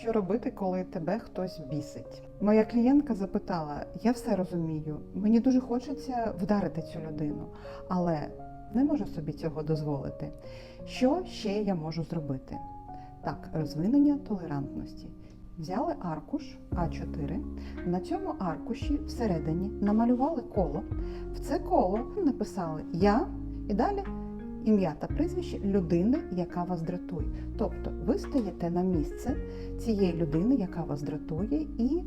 Що робити, коли тебе хтось бісить? Моя клієнтка запитала: я все розумію, мені дуже хочеться вдарити цю людину, але не можу собі цього дозволити. Що ще я можу зробити? Так, розвинення толерантності. Взяли аркуш А4. На цьому аркуші всередині намалювали коло. В це коло написали Я і далі ім'я та прізвище людини, яка вас дратує. Тобто ви стаєте на місце цієї людини, яка вас дратує, і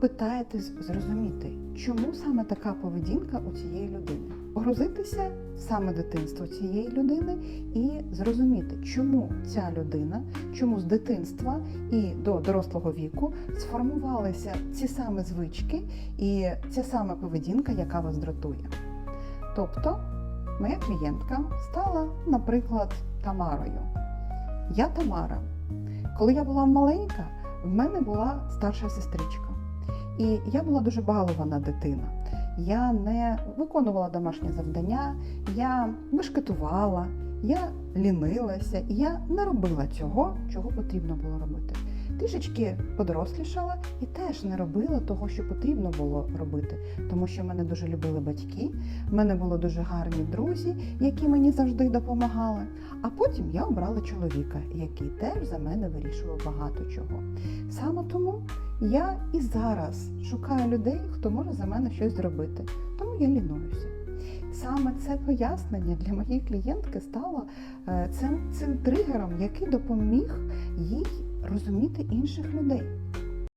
питаєтесь зрозуміти, чому саме така поведінка у цієї людини. Погрузитися саме дитинство цієї людини і зрозуміти, чому ця людина, чому з дитинства і до дорослого віку сформувалися ці саме звички і ця саме поведінка, яка вас дратує. Тобто, моя клієнтка стала, наприклад, Тамарою. Я Тамара. Коли я була маленька, в мене була старша сестричка. І я була дуже балована дитина. Я не виконувала домашні завдання, я бешкетувала, я лінилася, і я не робила цього, чого потрібно було робити. Трішечки подорослішала і теж не робила того, що потрібно було робити, тому що мене дуже любили батьки, в мене були дуже гарні друзі, які мені завжди допомагали. А потім я обрала чоловіка, який теж за мене вирішував багато чого. Саме тому я і зараз шукаю людей, хто може за мене щось зробити, тому я лінуюся. Саме це пояснення для моєї клієнтки стало е, цим, цим тригером, який допоміг їй розуміти інших людей.